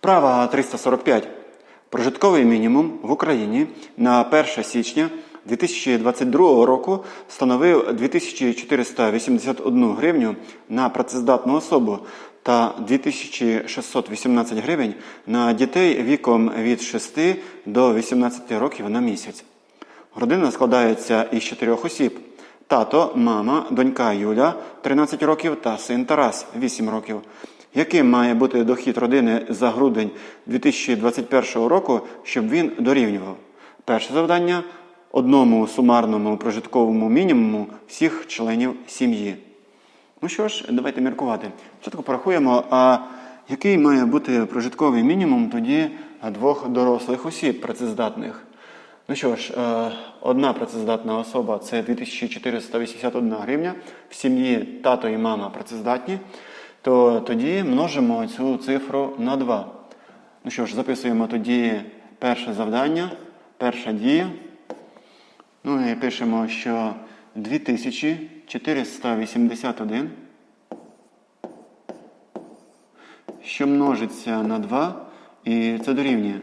Вправа 345. Прожитковий мінімум в Україні на 1 січня 2022 року становив 2481 гривню на працездатну особу та 2618 гривень на дітей віком від 6 до 18 років на місяць. Родина складається із чотирьох осіб: тато, мама, донька Юля 13 років та син Тарас 8 років. Яким має бути дохід родини за грудень 2021 року, щоб він дорівнював? Перше завдання одному сумарному прожитковому мінімуму всіх членів сім'ї. Ну що ж, давайте міркувати. Спочатку порахуємо, а який має бути прожитковий мінімум тоді двох дорослих осіб працездатних. Ну що ж, е, одна працездатна особа це 2481 гривня. В сім'ї тато і мама працездатні, то тоді множимо цю цифру на 2. Ну що ж, записуємо тоді перше завдання, перша дія. Ну і пишемо, що 2481, що множиться на 2, і це дорівнює.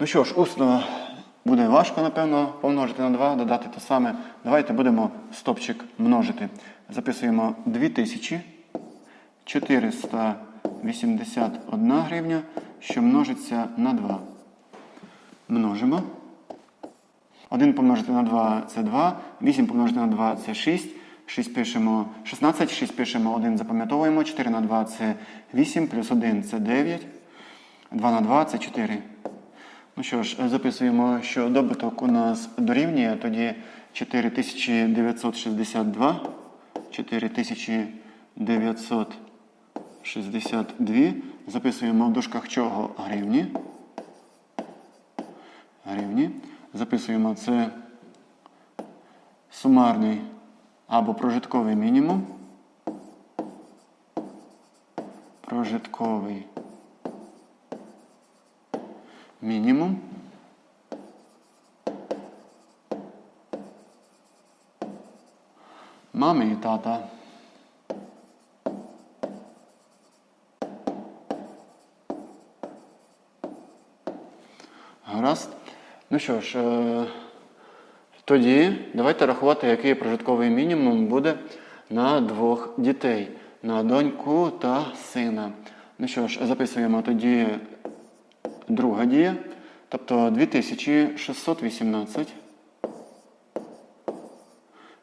Ну що ж, усно буде важко, напевно, помножити на 2, додати те саме. Давайте будемо стопчик множити. Записуємо 2481 гривня, що множиться на 2. Множимо. 1 помножити на 2 це 2, 8 помножити на 2 це 6. 6 пишемо 16, 6 пишемо 1, запам'ятовуємо, 4 на 2 це 8, плюс 1 це 9, 2 на 2 це 4. Ну що ж, записуємо, що добуток у нас дорівнює, тоді 4962. 4962. Записуємо в дужках чого гривні. Гривні. Записуємо це сумарний або прожитковий мінімум. Прожитковий мінімум. Мами і тата. Гаразд. Ну що ж, е, тоді давайте рахувати, який прожитковий мінімум буде на двох дітей, на доньку та сина. Ну що ж, записуємо тоді друга дія, тобто 2618,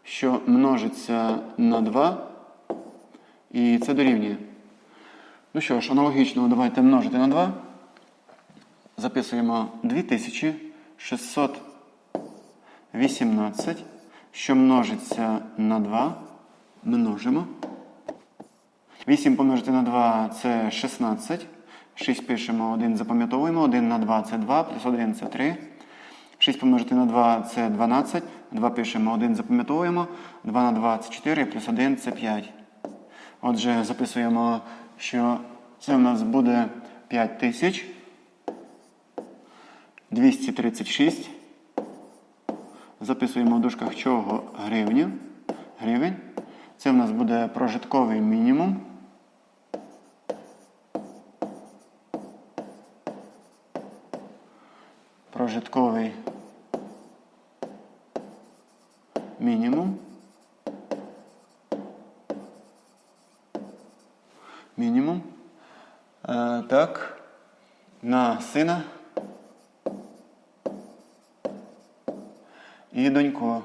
що множиться на 2, і це дорівнює. Ну що ж, аналогічно давайте множити на 2. Записуємо 2618, що множиться на 2. Множимо. 8 помножити на 2 це 16. 6 пишемо, 1 запам'ятовуємо, 1 на 2 це 2, плюс 1 це 3. 6 помножити на 2 це 12. 2 пишемо, 1 запам'ятовуємо, 2 на 2 це 4, плюс 1 це 5. Отже, записуємо, що це в нас буде 5000. 236. Записуємо в дужках чого гривні. Гривень. Це в нас буде прожитковий мінімум. Прожитковий мінімум. Мінімум. Е, так. На сина. і донько.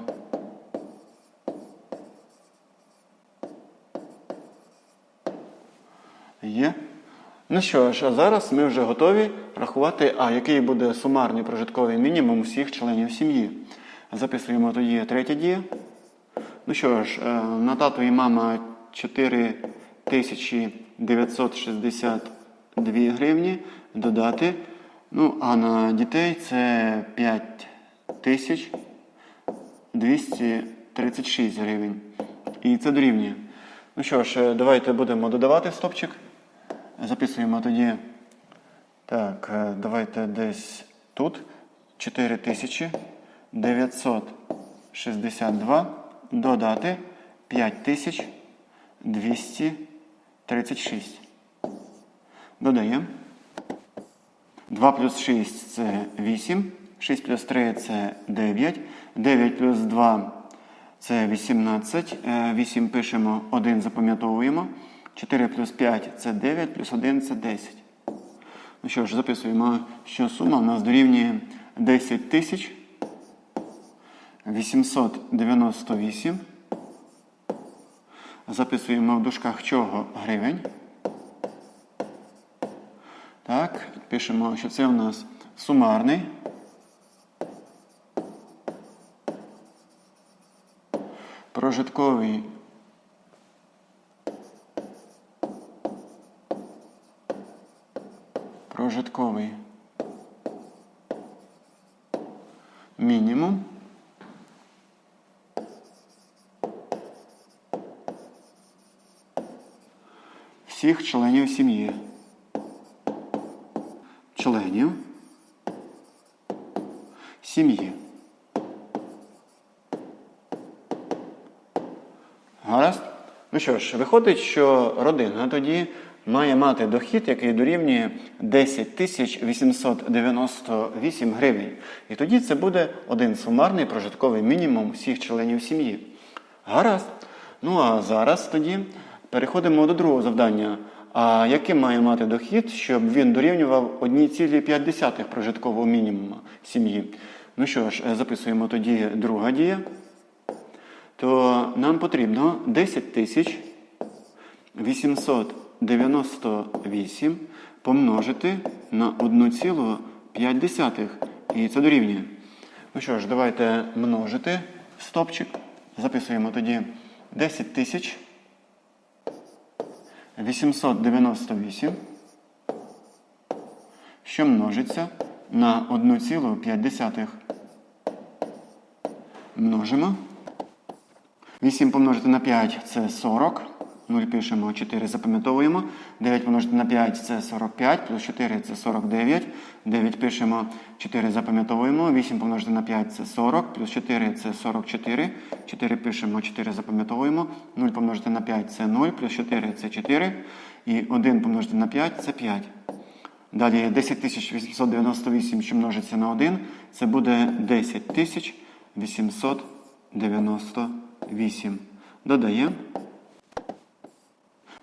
Є. Ну що ж, а зараз ми вже готові рахувати, а який буде сумарний прожитковий мінімум всіх членів сім'ї. Записуємо тоді третя дія. Ну що ж, е, на тату і мама 4962 гривні додати. Ну, а на дітей це 5 тисяч. 236 гривень. І це дорівнює. Ну що ж, давайте будемо додавати стопчик. Записуємо тоді. Так, е, давайте десь тут 4962 додати 5236. Додаємо. 2 плюс 6 це 8. 6 плюс 3 це 9. 9 плюс 2 це 18. Е, 8 пишемо, 1 запам'ятовуємо. 4 плюс 5 це 9, плюс 1 це 10. Ну що ж, записуємо, що сума у нас дорівнює 10 тисяч 898. Записуємо в дужках чого гривень. Так, пишемо, що це у нас сумарний. Прожитковий прожитковий мінімум всіх членів сім'ї. Членів сім'ї. Гаразд? Ну що ж, виходить, що родина тоді має мати дохід, який дорівнює 10 тисяч 898 гривень. І тоді це буде один сумарний прожитковий мінімум всіх членів сім'ї. Гаразд. Ну а зараз тоді переходимо до другого завдання. А яким має мати дохід, щоб він дорівнював 1,5 прожиткового мінімуму сім'ї? Ну що ж, е, записуємо тоді друга дія то нам потрібно 10 тисяч 898 помножити на 1,5. І це дорівнює. Ну що ж, давайте множити стопчик. Записуємо тоді 10 тисяч 898, що множиться на 1,5. Множимо. 8 помножити на 5 це 40. 0 пишемо, 4 запам'ятовуємо. 9 помножити на 5 це 45, плюс 4 це 49. 9 пишемо, 4 запам'ятовуємо. 8 помножити на 5 це 40, плюс 4 це 44. 4 пишемо, 4 запам'ятовуємо. 0 помножити на 5 це 0, плюс 4 це 4. І 1 помножити на 5 це 5. Далі 10 898, що множиться на 1, це буде 10 898. Додаємо.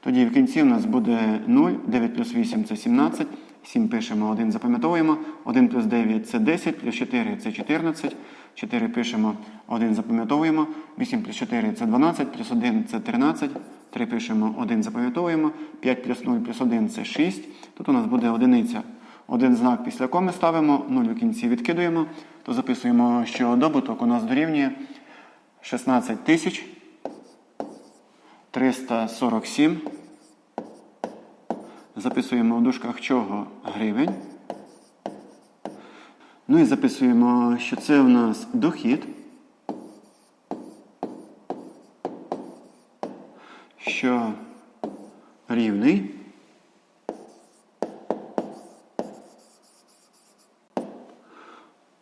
Тоді в кінці у нас буде 0, 9 плюс 8 це 17, 7 пишемо, 1 запам'ятовуємо, 1 плюс 9 це 10, плюс 4 це 14, 4 пишемо, 1 запам'ятовуємо, 8 плюс 4 це 12, плюс 1 це 13, 3 пишемо, 1 запам'ятовуємо, 5 плюс 0 плюс 1 це 6. Тут у нас буде одиниця. Один знак після коми ставимо, 0 у кінці відкидуємо, то записуємо, що добуток у нас дорівнює 16 тисяч 347. Записуємо в дужках чого гривень. Ну і записуємо, що це у нас дохід, що рівний.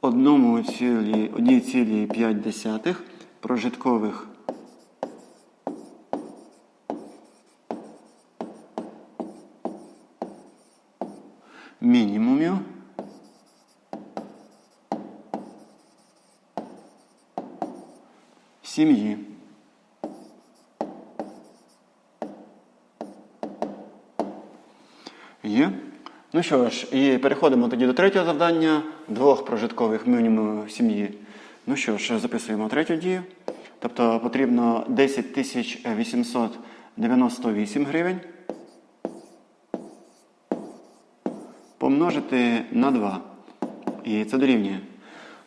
Одному цілі, одній цілі 5 десятих прожиткових мінімумів сім'ї. Є. Ну що ж, і переходимо тоді до третього завдання двох прожиткових мінімумів сім'ї. Ну що ж, записуємо третю дію. Тобто потрібно 10 898 гривень помножити на 2. І це дорівнює.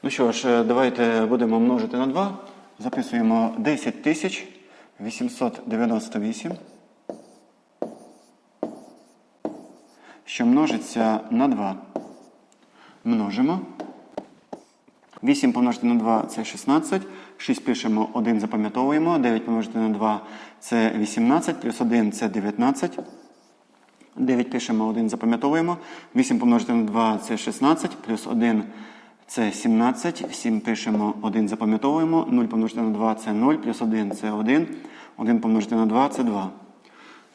Ну що ж, давайте будемо множити на 2. Записуємо 10 тисяч 898, що множиться на 2. Множимо. 8 помножити на 2 це 16. 6 пишемо, 1 запам'ятовуємо. 9 помножити на 2 це 18, плюс 1 це 19. 9 пишемо, 1 запам'ятовуємо. 8 помножити на 2 це 16, плюс 1 це 17. 7 пишемо, 1 запам'ятовуємо. 0 помножити на 2 це 0, плюс 1 це 1. 1 помножити на 2 це 2.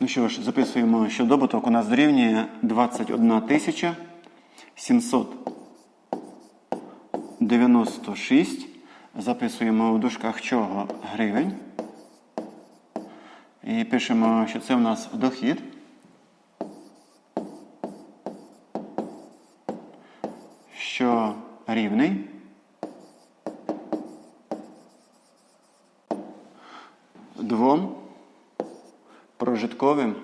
Ну що ж, записуємо, що добуток у нас дорівнює 21 тисяча 796. Записуємо в дужках чого гривень. І пишемо, що це у нас дохід. Що рівний. Двом прожитковим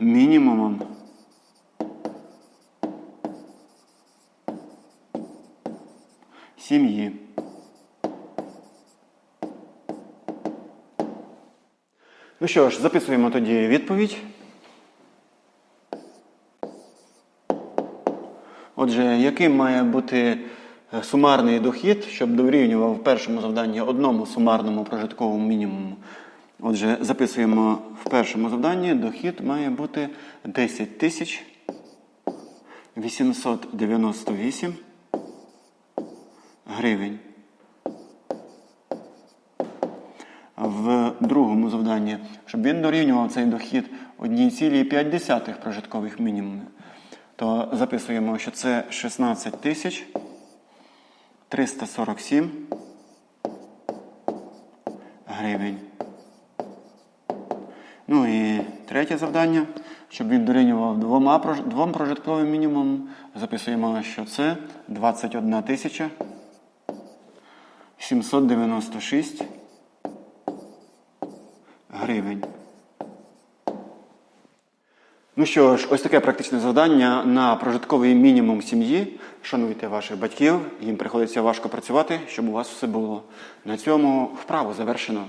мінімумом сім'ї. Ну що ж, записуємо тоді відповідь. Отже, яким має бути е, сумарний дохід, щоб дорівнював в першому завданні одному сумарному прожитковому мінімуму? Отже, записуємо в першому завданні дохід має бути 10 тисяч 898 гривень. В другому завданні, щоб він дорівнював цей дохід 1,5 прожиткових мінімумів, то записуємо, що це 16 тисяч 347 гривень. Ну і третє завдання, щоб він дорівнював двома, двом прожитковим мінімумам, записуємо, що це 21 тисяча 796 гривень. Ну що ж, ось таке практичне завдання на прожитковий мінімум сім'ї. Шануйте ваших батьків, їм приходиться важко працювати, щоб у вас все було. На цьому вправу завершено.